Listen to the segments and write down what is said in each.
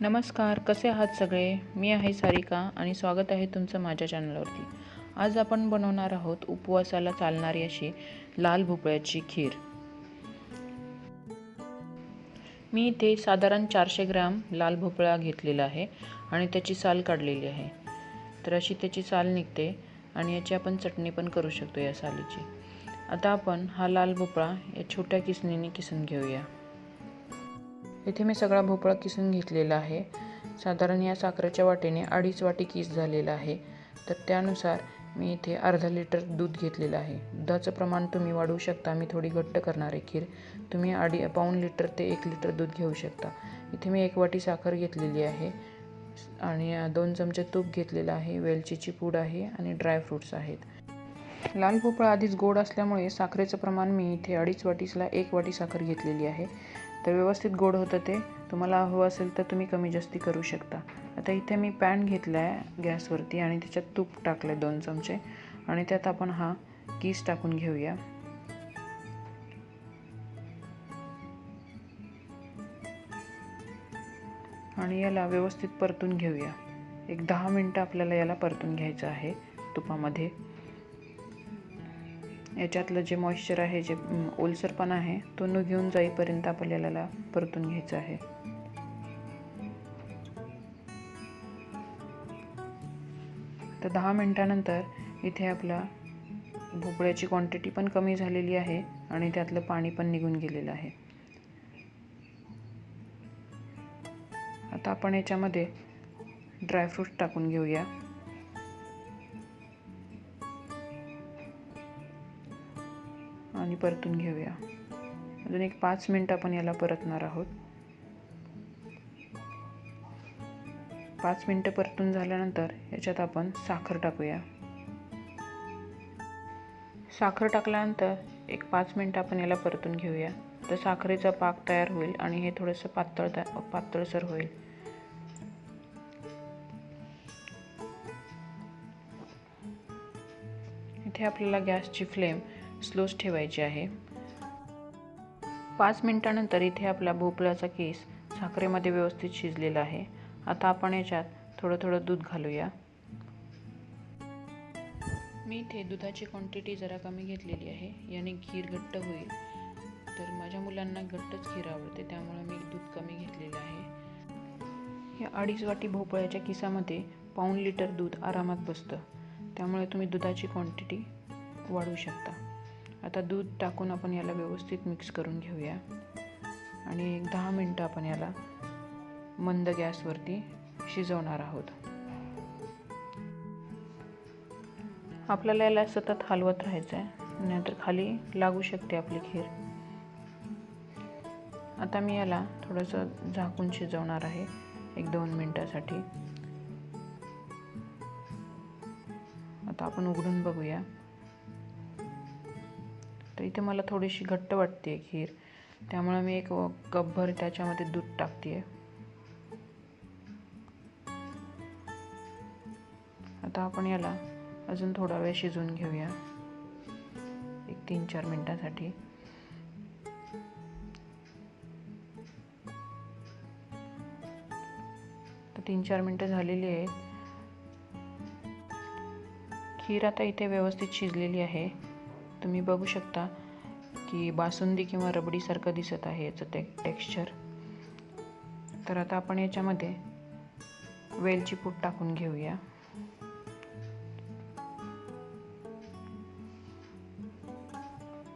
नमस्कार कसे आहात सगळे? मी आहे सारिका आणि स्वागत आहे तुमचं माझ्या चॅनलवरती. आज आपण बनवणार आहोत उपवासाला चालणारी अशी लाल भोपळ्याची खीर. मी इथे साधारण चारशे ग्रॅम लाल भोपळा घेतलेला आहे आणि त्याची साल काढलेली आहे. तर अशी त्याची साल निघते आणि याची आपण चटणी पण करू शकतो या सालीची. आता आपण हा लाल भोपळा या छोट्या किसणीने किसून घेऊया. इथे मी सगळा भोपळा किसून घेतलेला आहे. साधारण या साखरेच्या वाटीने अडीच वाटी किस झालेला आहे. तर त्यानुसार मी इथे अर्धा लिटर दूध घेतलेलं आहे. दुधाचं प्रमाण तुम्ही वाढवू शकता. मी थोडी घट्ट करणार आहे खीर. तुम्ही अडी पाऊण लिटर ते एक लिटर दूध घेऊ शकता. इथे मी एक वाटी साखर घेतलेली आहे आणि दोन चमचे तूप घेतलेलं आहे. वेलचीची पूड आहे आणि ड्रायफ्रूट्स आहेत. लाल भोपळा आधीच गोड असल्यामुळे साखरेचं प्रमाण मी इथे अडीच वाटीसला एक वाटी साखर घेतलेली आहे. तर व्यवस्थित गोड होतं ते. तुम्हाला हवं असेल तर तुम्ही कमी जास्ती करू शकता. आता इथे मी पॅन घेतला आहे गॅसवरती आणि त्याच्यात तूप टाकलं दोन चमचे. आणि त्यात आपण हा कीस टाकून घेऊया. आणि याला व्यवस्थित परतून घेऊया. एक दहा मिनटं आपल्याला याला परतून घ्यायचं आहे तुपामध्ये. याच्यातलं जे मॉइश्चर आहे जे ओलसरपणा आहे तो न घेऊन जाईपर्यंत आपल्याला परतून घ्यायचं आहे. तर दहा मिनटानंतर इथे आपला भोपळ्याची क्वांटिटी पण कमी झालेली आहे आणि त्यातलं पाणी पण निघून गेलेलं आहे. आता आपण याच्यामध्ये ड्रायफ्रूट टाकून घेऊया. आणि परतून घेऊया. अजून एक पाच मिनटं आपण याला परतणार आहोत. पाच मिनटं परतून झाल्यानंतर याच्यात आपण साखर टाकूया. साखर टाकल्यानंतर एक पाच मिनटं आपण याला परतून घेऊया. तर साखरेचा पाक तयार होईल आणि हे थोडंसं पातळ पातळसर होईल. इथे आपल्याला गॅसची फ्लेम स्लोच ठेवायची आहे. पाच मिनटानंतर इथे आपला भोपळ्याचा केस साखरेमध्ये व्यवस्थित शिजलेला आहे. आता आपण याच्यात थोडं थोडं दूध घालूया. मी इथे दुधाची क्वांटिटी जरा कमी घेतलेली आहे. याने खीर घट्ट होईल. तर माझ्या मुलांना घट्टच खीर आवडते त्यामुळे मी दूध कमी घेतलेलं आहे. या अडीच वाटी भोपळ्याच्या किसामध्ये पाऊण लिटर दूध आरामात बसतं. त्यामुळे तुम्ही दुधाची क्वांटिटी वाढवू शकता. आता दूध टाकून आपण याला व्यवस्थित मिक्स करून घेऊया. आणि एक दहा मिनटं आपण याला मंद गॅसवरती शिजवणार आहोत. आपल्याला याला सतत हलवत राहायचं आहे नाहीतर खाली लागू शकते आपली खीर. आता मी याला थोडंसं झाकून शिजवणार आहे. एक दोन मिनटासाठी. आता आपण उघडून बघूया. तर इथे मला थोडीशी घट्ट वाटते आहे खीर. त्यामुळे मी एक कपभर त्याच्यामध्ये दूध टाकते आहे आता आपण याला अजून थोडा वेळ शिजवून घेऊया. एक तीन चार मिनटासाठी. तर तीन चार मिनटं झालेली आहेत. खीर आता इथे व्यवस्थित शिजलेली आहे. तुम्ही बघू शकता की बासुंदी किंवा रबडीसारखं दिसत आहे याचं ते टेक्स्चर तर आता आपण याच्यामध्ये वेलची पूड टाकून घेऊया.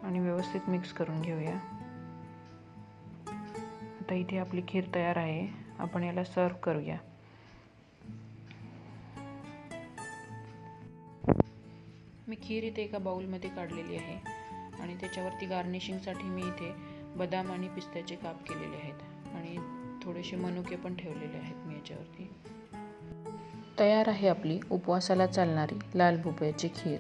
आणि व्यवस्थित मिक्स करून घेऊया. आता इथे आपली खीर तयार आहे. आपण याला सर्व करूया. खीर इथे एका बाउलमध्ये काढलेली आहे आणि त्याच्यावरती गार्निशिंगसाठी मी इथे बदाम आणि पिस्त्याचे काप केलेले आहेत आणि थोडेसे मनुके पण ठेवलेले आहेत मी याच्यावरती. तयार आहे आपली उपवासाला चालणारी लाल भोपळ्याची खीर.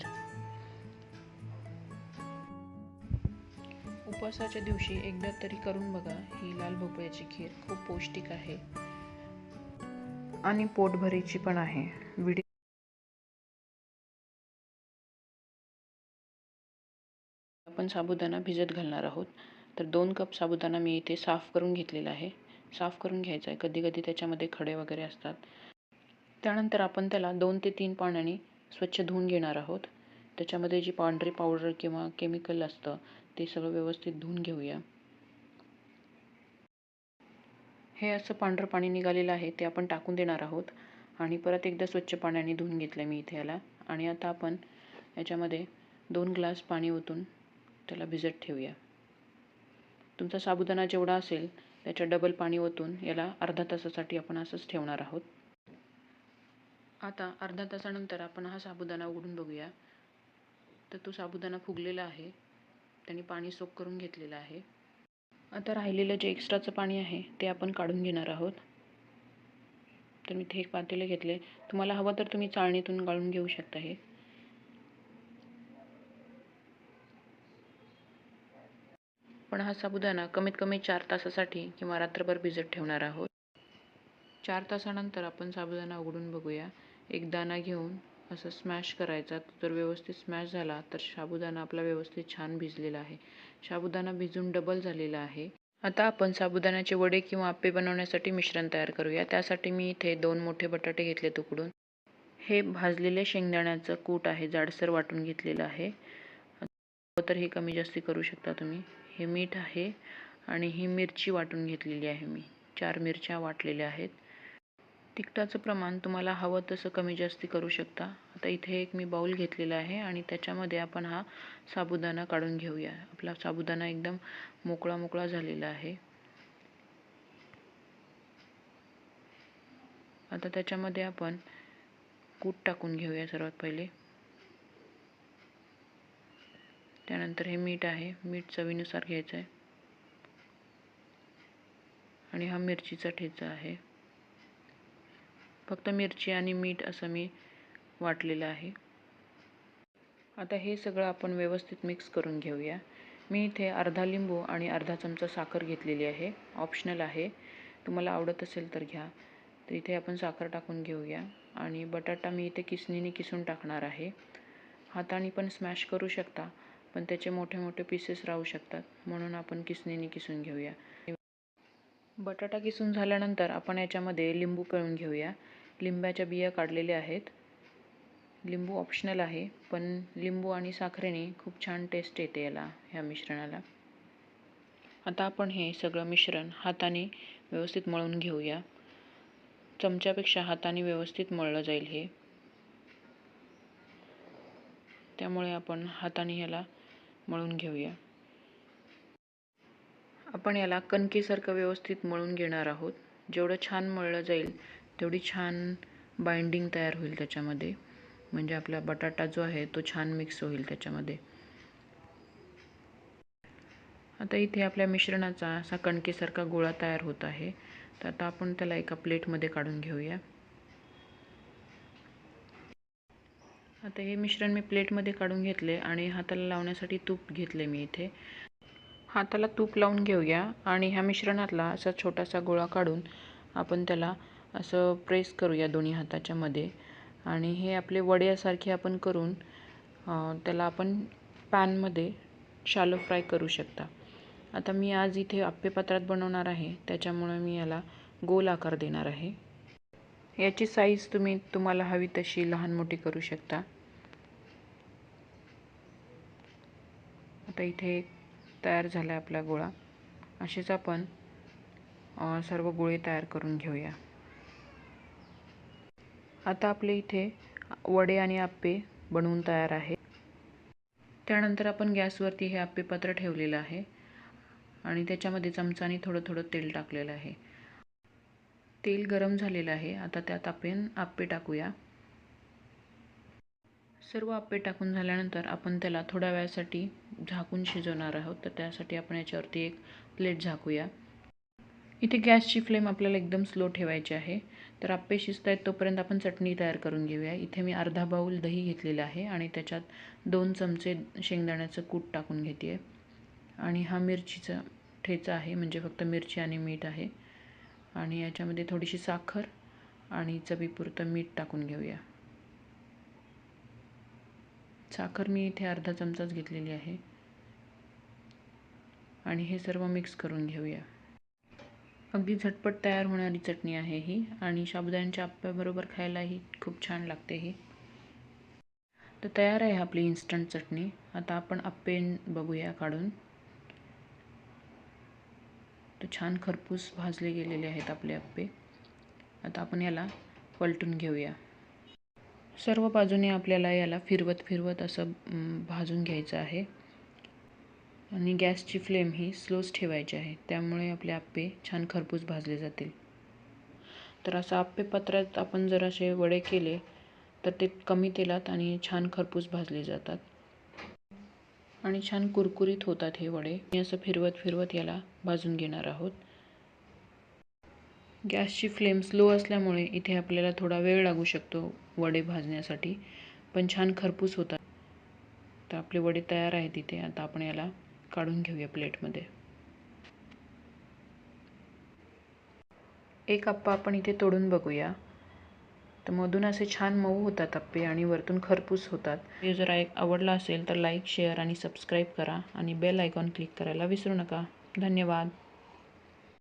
उपवासाच्या दिवशी एकदा तरी करून बघा ही लाल भोपळ्याची खीर खूप पौष्टिक आहे आणि पोटभरीची पण आहे. आपण साबुदाणा भिजत घालणार आहोत. तर दोन कप साबुदाणा मी इथे साफ करून घेतलेला आहे. साफ करून घ्यायचा आहे. कधी कधी त्याच्यामध्ये खडे वगैरे असतात. त्यानंतर आपण त्याला दोन ते तीन पाण्याने स्वच्छ धुवून घेणार आहोत. त्याच्यामध्ये जी पांढरी पावडर किंवा केमिकल असतं ते सगळं व्यवस्थित धुवून घेऊया. हे असं पांढरं पाणी निघालेलं आहे ते आपण टाकून देणार आहोत. आणि परत एकदा स्वच्छ पाण्याने धुवून घेतलं मी इथे याला. आणि आता आपण याच्यामध्ये दोन ग्लास पाणी ओतून त्याला भिजत ठेवूया. तुमचा साबुदाणा जेवढा असेल त्याच्या डबल पाणी ओतून याला अर्धा तासासाठी आपण असंच ठेवणार आहोत. आता अर्धा तासानंतर आपण हा साबुदाणा उघडून बघूया. तर तो साबुदाणा फुगलेला आहे. त्याने पाणी सोक करून घेतलेलं आहे. आता राहिलेलं जे एक्स्ट्राचं पाणी आहे ते आपण काढून घेणार आहोत. तर मी ते एक पातेलं घेतले. तुम्हाला हवं तर तुम्ही चाळणीतून गाळून घेऊ शकता हे. पण हा साबुदाणा कमीत कमी चार तासासाठी किंवा रात्रभर भिजत ठेवणार आहोत. चार तासानंतर आपण साबुदाणा उघडून बघूया. एक दाणा घेऊन असं स्मॅश करायचा. जर व्यवस्थित स्मॅश झाला तर साबुदाणा आपला व्यवस्थित छान भिजलेला आहे. साबुदाणा भिजून डबल झालेला आहे. आता आपण साबुदाण्याचे वडे किंवा आप्पे बनवण्यासाठी मिश्रण तयार करूया. त्यासाठी मी इथे दोन मोठे बटाटे घेतले तुकडून हे भाजलेले शेंगदाण्याचं कूट आहे. जाडसर वाटून घेतलेलं आहे. तर हे कमी जास्ती करू शकता तुम्ही. हे मीठ आहे आणि ही मिरची वाटून घेतलेली आहे मी. चार मिरच्या वाटलेल्या आहेत. तिखटाचं प्रमाण तुम्हाला हवं तसं कमी जास्ती करू शकता. आता इथे एक मी बाऊल घेतलेला आहे आणि त्याच्यामध्ये आपण हा साबुदाणा काढून घेऊया. आपला साबुदाणा एकदम मोकळा मोकळा झालेला आहे. आता त्याच्यामध्ये आपण कूट टाकून घेऊया सर्वात पहिले. त्यानंतर हे मीठ आहे. मीठ चवीनुसार घ्यायचं आहे आणि हा मिरचीचा ठेचा आहे. फक्त मिरची आणि मीठ असं मी वाटलेलं आहे. आता हे सगळं आपण व्यवस्थित मिक्स करून घेऊया. मी इथे अर्धा लिंबू आणि अर्धा चमचा साखर घेतलेली आहे. ऑप्शनल आहे. तुम्हाला आवडत असेल तर घ्या. तर इथे आपण साखर टाकून घेऊया. आणि बटाटा मी इथे किसणीने किसून टाकणार आहे. हाताने पण स्मॅश करू शकता. पण त्याचे मोठे मोठे पीसेस राहू शकतात. म्हणून आपण किसणीने किसून घेऊया. बटाटा किसून झाल्यानंतर आपण याच्यामध्ये लिंबू पिळून घेऊया. लिंबाच्या बिया काढलेल्या आहेत. लिंबू ऑप्शनल आहे पण लिंबू आणि साखरेने खूप छान टेस्ट येते याला ह्या मिश्रणाला. आता आपण हे सगळं मिश्रण हाताने व्यवस्थित मळून घेऊया. चमच्यापेक्षा हाताने व्यवस्थित मळलं जाईल हे. त्यामुळे आपण हाताने ह्याला मळून घेऊया. आपण याला कणकेसारखं व्यवस्थित मळून घेणार आहोत. जेवढं छान मळलं जाईल तेवढी छान बाइंडिंग तयार होईल त्याच्यामध्ये. म्हणजे आपला बटाटा जो आहे तो छान मिक्स होईल त्याच्यामध्ये. आता इथे आपल्या मिश्रणाचा असा कणकेसारखा गोळा तयार होत आहे. तर आता आपण त्याला एका प्लेटमध्ये काढून घेऊया. आता हे मिश्रण मी प्लेटमध्ये काढून घेतले आणि हाताला लावण्यासाठी तूप घेतले मी इथे. हाताला तूप लावून घेऊया आणि ह्या मिश्रणातला असा छोटासा गोळा काढून आपण त्याला असं प्रेस करूया दोन्ही हाताच्या मध्ये. आणि हे आपले वड्यासारखे आपण करून त्याला आपण पॅनमध्ये शालो फ्राय करू शकता. आता मी आज इथे आप्पे पात्रात बनवणार आहे. त्याच्यामुळे मी याला गोल आकार देणार आहे. याची साईज तुम्ही तुम्हाला हवी तशी लहान मोठी करू शकता. आता इथे तयार झाला आहे आपला गोळा. असेच आपण सर्व गोळे तयार करून घेऊया. आता आपले इथे वडे आणि आप्पे बनवून तयार आहे. त्यानंतर आपण गॅसवरती हे आप्पे पात्र ठेवलेलं आहे. आणि त्याच्यामध्ये चमचाने थोडं थोडं तेल टाकलेलं आहे. तेल गरम झालेलं आहे. आता त्यात आपण आप्पे टाकूया. सर्व आप्पे टाकून झाल्यानंतर आपण त्याला थोड्या वेळासाठी झाकून शिजवणार आहोत. तर त्यासाठी आपण याच्यावरती एक प्लेट झाकूया. इथे गॅसची फ्लेम आपल्याला एकदम स्लो ठेवायची आहे. तर आप्पे शिजत आहेत तोपर्यंत आपण चटणी तयार करून घेऊया. इथे मी अर्धा बाऊल दही घेतलेलं आहे आणि त्याच्यात दोन चमचे शेंगदाण्याचं कूट टाकून घेते आणि हा मिरचीचा ठेचा आहे. म्हणजे फक्त मिरची आणि मीठ आहे. आणि याच्यामध्ये थोडीशी साखर आणि चवीपुरतं मीठ टाकून घेऊया. साखर मी इथे अर्धा चमचाच घेतलेली आहे. आणि हे सर्व मिक्स करून घेऊया. अगदी झटपट तयार होणारी चटणी आहे ही आणि साबुदाण्याच्या आप्प्याबरोबर खायलाही खूप छान लागते ही. तर तयार आहे आपली इन्स्टंट चटणी. आता आपण आप्पे बघूया काढून. तर छान खरपूस भाजले गेलेले आहेत आपले आप्पे. आता आपण याला पलटून घेऊया. सर्व बाजूने आपल्याला याला फिरवत फिरवत असं भाजून घ्यायचं आहे. आणि गॅसची फ्लेम ही स्लोच ठेवायची आहे. त्यामुळे आपले आप्पे छान खरपूस भाजले जातील. तर असं आप्पे पत्रात आपण जर असे वडे केले तर ते कमी तेलात आणि छान खरपूस भाजले जातात. आणि छान कुरकुरीत होतात हे वडे. मी असं फिरवत फिरवत याला भाजून घेणार आहोत. गॅसची फ्लेम स्लो असल्यामुळे इथे आपल्याला थोडा वेळ लागू शकतो वडे भाजण्यासाठी. पण छान खरपूस होतात. तर आपले वडे तयार आहेत इथे. आता आपण याला काढून घेऊया प्लेटमध्ये. एक आप्पा आपण इथे तोडून बघूया. तर मधून असे छान मऊ होतात आप्पे आणि वरतून खरपूस होतात. हे जर आवडला असेल तर लाईक शेअर आणि सबस्क्राईब करा आणि बेल आयकॉन क्लिक करायला विसरू नका. धन्यवाद.